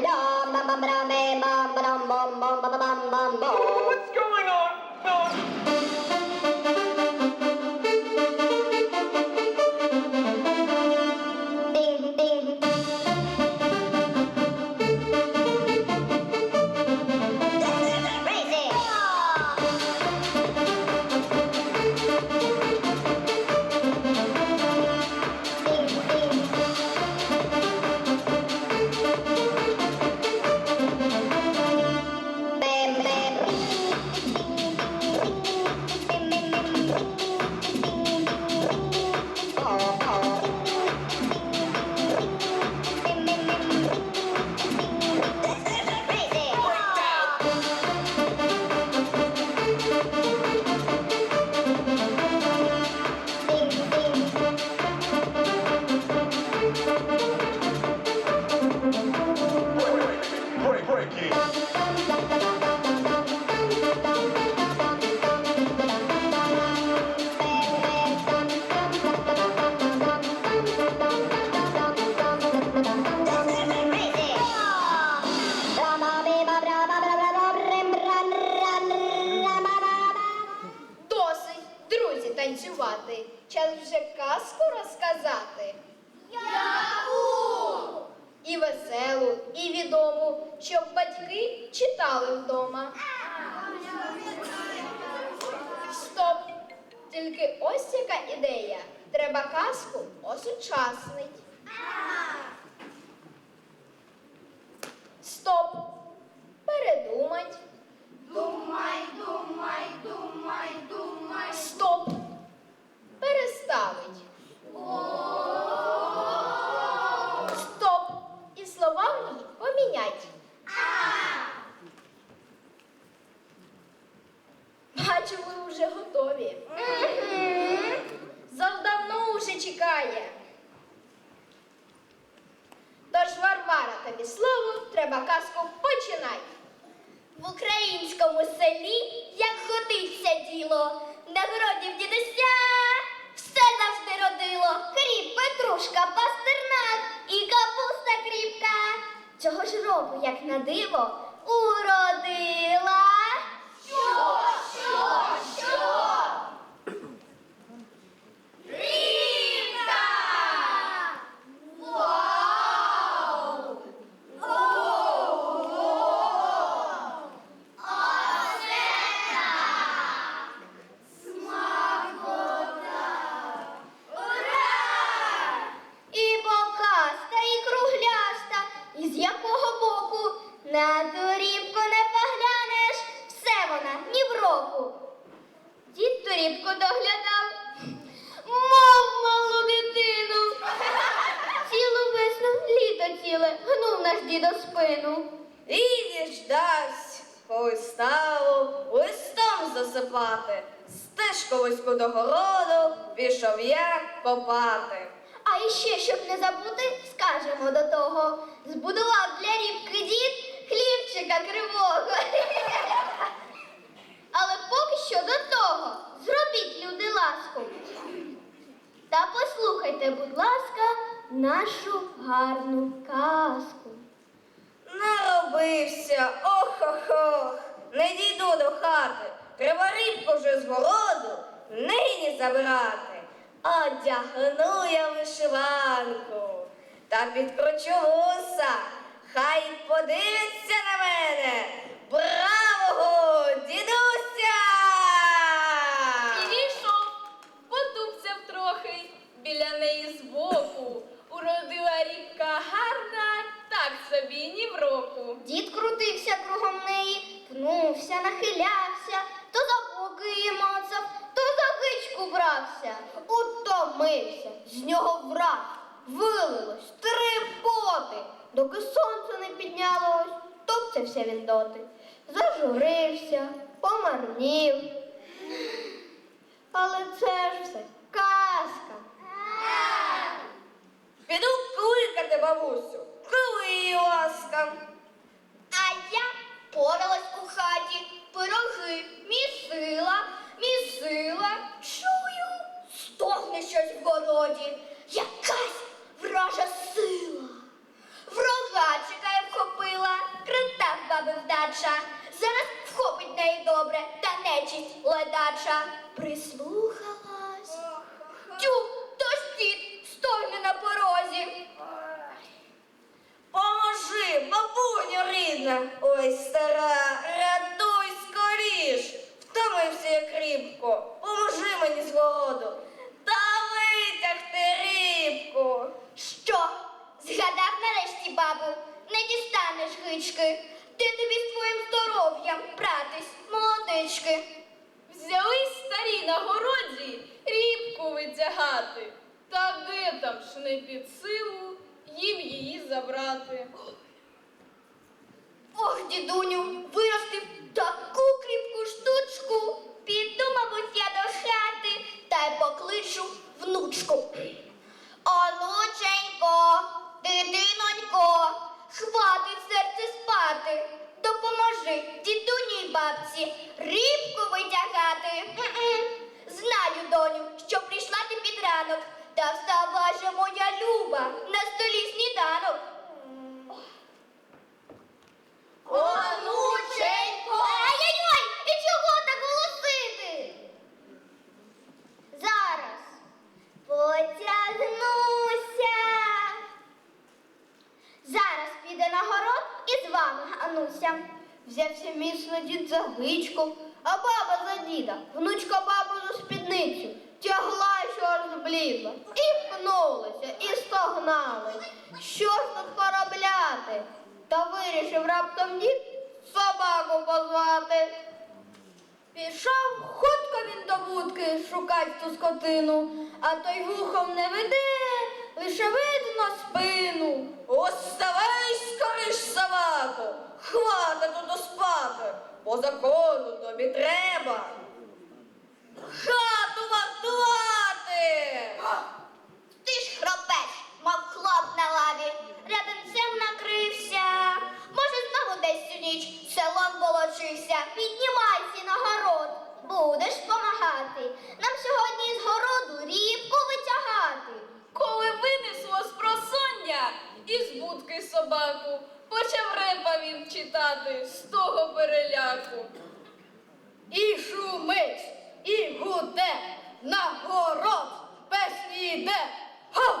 Ram bam bam ram bam bam bam bam bam bam bam bam Тільки ось яка ідея. Треба казку осучаснить. Стоп! Передумать. Думай, думай, думай, думай. Стоп! Переставить. Стоп! І слова в ній помінять. Бачу, ви вже готові. Чекає. Тож, Варвара, тобі слово, треба казку починай. В українському селі, як ходиться діло, на городі в дідуся все завжди родило. Кріп, петрушка, пастернак і капуста кріпка. Цього ж року, як на диво, уродила. Що, що, що? Рівка! Вау! І бокаста, і кругляста, і з якого боку на турібку не поглянеш, все вона ні в року. Дід турібку доглядав, мов малу дитину. Цілу весну літо ціле гнув наш дідо спину. І діждась, коли стало листом засипати. Стежку вузьку до городу пішов я копати. А іще, щоб не забути, скажемо до того. Збудував для рібки дід хлібчика кривого. Але поки що до того зробіть, люди, ласку. Та послухайте, будь ласка, нашу гарну казку. Наробився, ох-ох-ох, не дійду до хати. Треба рибку вже з городу нині забирати. Одягну я вишиванку та підкручу вуса. Хай подивиться на мене бравого дідуся. Підійшов, потупцяв трохи біля неї збоку. Уродила рібка гарна, так собі ні в року. Дід крутився кругом неї, пнувся, нахилявся, то за боки її мацав, то за гичку брався. Утомився, з нього враз вилилось три поти, доки сонце не піднялось, топцявся він доти. Зажурився, помарнів. Але це ж все казка. Піду кликати бабусю, коли ласка. А я поралась у хаті, пироги місила, місила. Чую, стогне щось в городі, якась ледача прислухалась. Тю, то ж дід стогне на порозі. Поможи, бабуню рідна, ой стара, рятуй скоріш. Втомився я кріпко, поможи мені з голоду. Та витягти рибку. Що? Згадав нарешті, бабу, не дістанеш гички. Ти тобі з твоїм здоров'ям, братись, молодички. Взялись старі на городі рібку витягати. Та де там ж не під силу їм її забрати. Ох, дідуню, виростив таку аж і пнулися, і стогнали. Що ж тут поробляти? Та вирішив раптом дід собаку позвати. Пішов хутко він до будки шукать ту скотину, а той вухом не веде, лише видно спину. Оставай скориш собаку, хватить тут спати, по закону тобі треба. Хату вартувати! Ти ж хропеш, мов хлоп на лаві, ряденцем накрився. Може, знову десь цю ніч селом волочився. Піднімайся на город, будеш помагати. Нам сьогодні з городу рібку витягати. Коли винесло з просоння із будки собаку, почав репа він читати з того переляку. І шумить, і гуде, на город песні йде. Га.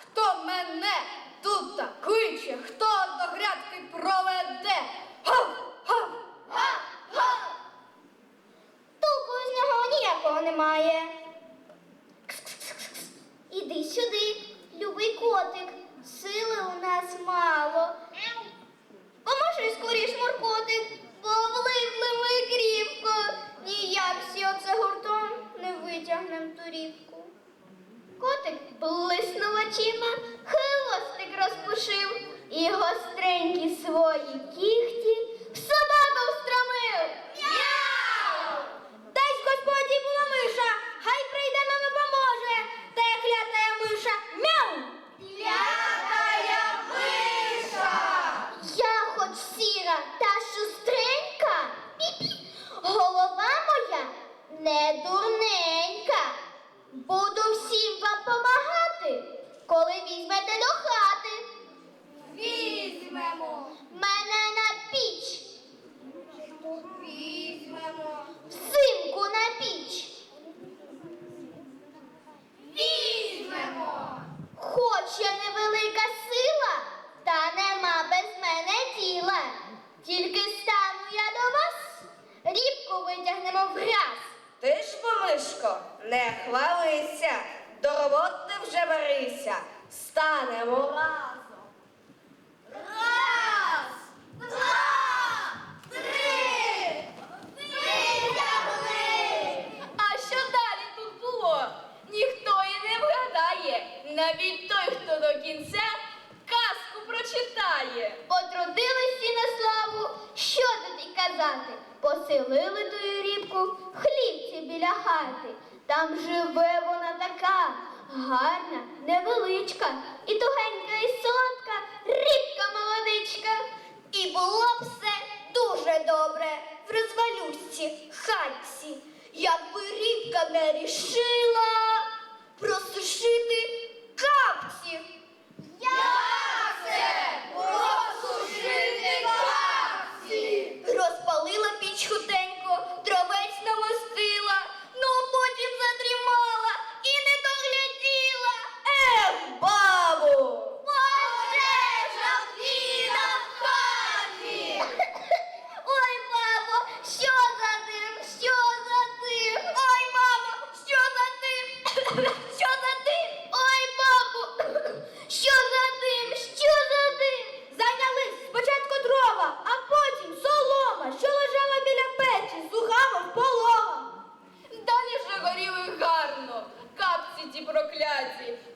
Хто мене тут так кличе, хто до грядки проведе? Га. Толку з нього ніякого немає. Іди сюди, блиснув очима, хвостик розпушив і гостренькі свої кіхті в собаку встромив. Мяу! Дай господі була миша, хай прийде нам і поможе. Та я клятая миша. Мяу! Клятая миша! Я хоч сіра та шустренька, пі-пі, голова моя не дурненька. Буду всім вам помагати, коли візьмете до хати. Візьмемо. Мене на піч. Візьмемо. Взимку на піч. Візьмемо. Хоч я невелика сила, та нема без мене діла. Тільки стану я до вас, рібку грязь. Ти ж, помишко, не хвалися, до роботи вже берися, станемо разом. Раз, два, три, витягли. А що далі тут було? Ніхто і не вгадає, навіть той, хто до кінця казку прочитає. Отрудились тут і казати. Поселили тую рібку хлібці біля хати. Там живе вона така гарна, невеличка, і тугенька, і солодка рібка молодичка. І було б все дуже добре в розвалюсці хатці, якби рібка не рішила просушити капці. Як це? Просушити капці? Розпалила піч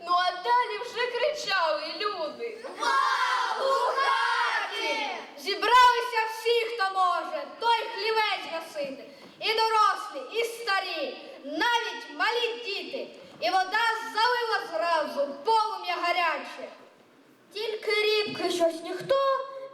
Ну а далі вже кричали люди. У хаті! Зібралися всі, хто може, той хлівець. І дорослі, і старі, навіть малі діти. І вода залила зразу полум'я гаряче. Тільки рібки щось ніхто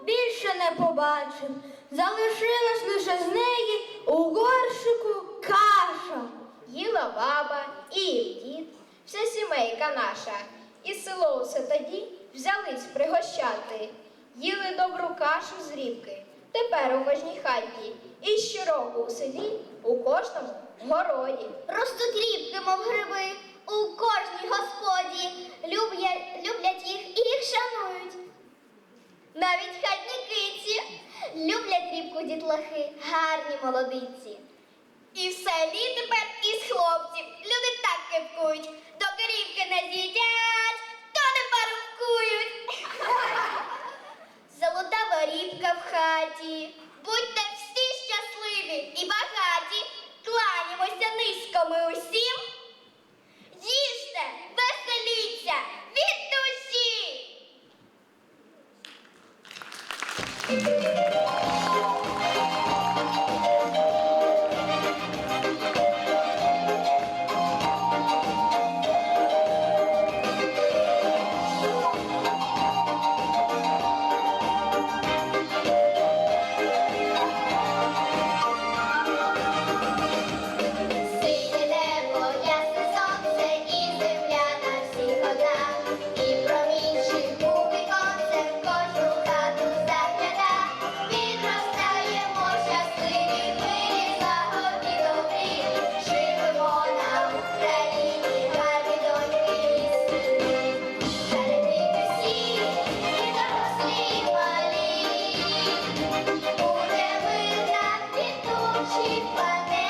більше не побачив. Залишилась лише з неї у горшику каша. Їла баба і дід, вся сімейка наша. І село усе тоді взялись пригощати. Їли добру кашу з рібки, тепер у кожній хаті. І щороку у селі, у кожному городі. Ростуть рібки, мов гриби, у кожній господі. Люблять, люблять їх і їх шанують. Навіть хатнікиці люблять рібку дітлахи, гарні молодиці. І в селі тепер із хлопців люди так кипкують, доки рібки не з'їдять, то не парубкують. Золота рібка в хаті. Будьте і багаті. Кланімося низьками усім. Їжте, веселіться від душі. Superman.